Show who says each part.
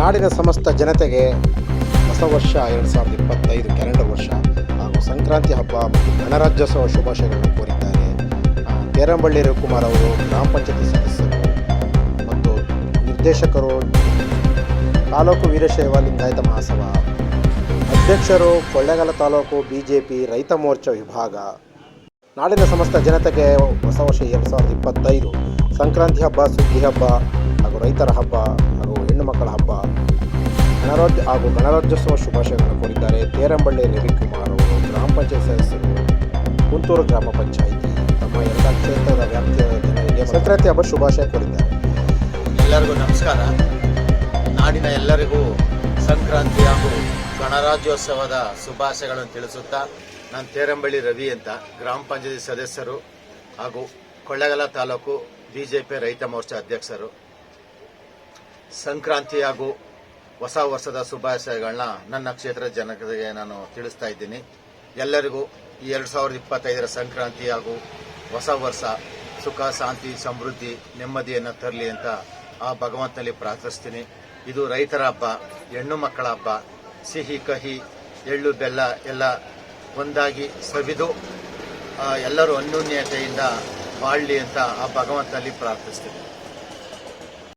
Speaker 1: ನಾಡಿನ ಸಮಸ್ತ ಜನತೆಗೆ ಹೊಸ ವರ್ಷ ಎರಡು ಸಾವಿರದ ಇಪ್ಪತ್ತೈದು ಕ್ಯಾಲೆಂಡರ್ ವರ್ಷ ಹಾಗೂ ಸಂಕ್ರಾಂತಿ ಹಬ್ಬ ಮತ್ತು ಗಣರಾಜ್ಯೋತ್ಸವ ಶುಭಾಶಯಗಳನ್ನು ಕೋರಿದ್ದಾರೆ. ಪೇರಂಬಳ್ಳಿ ತೇರಂಬಳ್ಳಿ ರವಿಕುಮಾರ್ ಅವರು ಗ್ರಾಮ ಪಂಚಾಯತಿ ಸದಸ್ಯರು ಮತ್ತು ನಿರ್ದೇಶಕರು ತಾಲೂಕು ವೀರಶೈವ ಲಿಂಗಾಯತ ಮಹಾಸಭಾ ಅಧ್ಯಕ್ಷರು Kollegal taluk B J P Raitha Morcha ವಿಭಾಗ. ನಾಡಿನ ಸಮಸ್ತ ಜನತೆಗೆ ಹೊಸ ವರ್ಷ ಎರಡು ಸಾವಿರದ ಇಪ್ಪತ್ತೈದು, ಸಂಕ್ರಾಂತಿ ಹಬ್ಬ, ಸುಗ್ಗಿ ಹಬ್ಬ ಹಾಗೂ ರೈತರ ಹಬ್ಬ ಗಣರಾಜ್ಯ ಹಾಗೂ ಗಣರಾಜ್ಯೋತ್ಸವ ಶುಭಾಶಯಗಳನ್ನು ಕೋರಿದ್ದಾರೆ. ತೇರಂಬಳ್ಳಿ ರವಿಕುಮಾರ್ ಅವರು ಗ್ರಾಮ ಪಂಚಾಯತ್ ಸದಸ್ಯರು, ಕುಂತೂರು ಗ್ರಾಮ ಪಂಚಾಯಿತಿ ತಮ್ಮ ಎಲ್ಲ ಕ್ಷೇತ್ರದ ವ್ಯಾಪ್ತಿಯ ಜನರಿಗೆ ಸಂಕ್ರಾಂತಿ ಹಬ್ಬ ಶುಭಾಶಯ ಕೋರಿದ್ದಾರೆ.
Speaker 2: ಎಲ್ಲರಿಗೂ ನಮಸ್ಕಾರ. ನಾಡಿನ ಎಲ್ಲರಿಗೂ ಸಂಕ್ರಾಂತಿ ಹಾಗೂ ಗಣರಾಜ್ಯೋತ್ಸವದ ಶುಭಾಶಯಗಳನ್ನು ತಿಳಿಸುತ್ತಾ ನಾನು ತೇರಂಬಳ್ಳಿ ರವಿ ಅಂತ ಗ್ರಾಮ ಪಂಚಾಯತಿ ಸದಸ್ಯರು ಹಾಗೂ ಕೊಳ್ಳೇಗಾಲ ತಾಲೂಕು ಬಿಜೆಪಿ ರೈತ ಮೋರ್ಚಾ ಅಧ್ಯಕ್ಷರು. ಸಂಕ್ರಾಂತಿ ಹಾಗೂ ಹೊಸ ವರ್ಷದ ಶುಭಾಶಯಗಳನ್ನ ನನ್ನ ಕ್ಷೇತ್ರದ ಜನತೆಗೆ ನಾನು ತಿಳಿಸ್ತಾ ಇದ್ದೀನಿ. ಎಲ್ಲರಿಗೂ ಈ ಎರಡು ಸಾವಿರದ ಇಪ್ಪತ್ತೈದರ ಸಂಕ್ರಾಂತಿ ಹಾಗೂ ಹೊಸ ವರ್ಷ ಸುಖ, ಶಾಂತಿ, ಸಮೃದ್ಧಿ, ನೆಮ್ಮದಿಯನ್ನು ತರಲಿ ಅಂತ ಆ ಭಗವಂತನಲ್ಲಿ ಪ್ರಾರ್ಥಿಸ್ತೀನಿ. ಇದು ರೈತರ ಹಬ್ಬ, ಹೆಣ್ಣು ಮಕ್ಕಳ ಹಬ್ಬ. ಸಿಹಿ, ಕಹಿ, ಎಳ್ಳು, ಬೆಲ್ಲ ಎಲ್ಲ ಒಂದಾಗಿ ಸವಿದು ಎಲ್ಲರೂ ಅನ್ಯೋನ್ಯತೆಯಿಂದ ಬಾಳಲಿ ಅಂತ ಆ ಭಗವಂತನಲ್ಲಿ ಪ್ರಾರ್ಥಿಸ್ತೀನಿ.